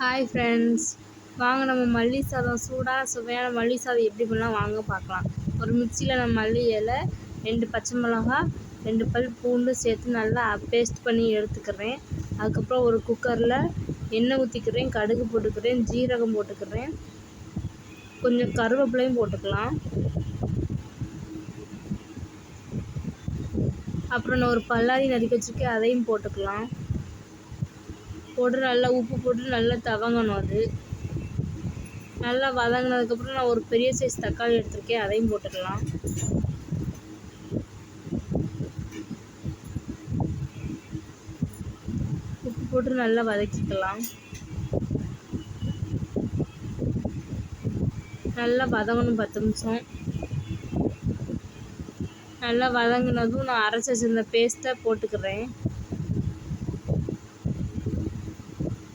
Hi friends வாங்க நம்ம மல்லி சாதம் சூடாக சுவையான மல்லி சாதம் எப்படி பண்ணலாம் வாங்க பார்க்கலாம். ஒரு மிக்சியில் நம்ம மல்லி இலை ரெண்டு பச்சை மிளகா ரெண்டு பல் பூண்டு சேர்த்து நல்லா பேஸ்ட் பண்ணி எடுத்துக்கிறேன். அதுக்கப்புறம் ஒரு குக்கரில் எண்ணெய் ஊற்றிக்கிறேன் கடுகு போட்டுக்கிறேன் ஜீரகம் போட்டுக்கிறேன். கொஞ்சம் கருவேப்பிலையும் போட்டுக்கலாம். அப்புறம் நான் ஒரு பல்லாரி நறுக்கி வச்சுருக்கேன் அதையும் போட்டுக்கலாம். போட்டு நல்லா உப்பு போட்டு நல்லா தவங்கணும் அது. நல்லா வதங்கினதுக்கப்புறம் நான் ஒரு பெரிய சைஸ் தக்காளி எடுத்திருக்கேன் அதையும் போட்டுக்கலாம். உப்பு போட்டு நல்லா வதக்கிக்கலாம். நல்லா வதங்கணும் பத்து நிமிஷம். நல்லா வதங்கினதும் நான் அரைச்சி வச்சுருந்த பேஸ்ட்டை போட்டுக்கிறேன்.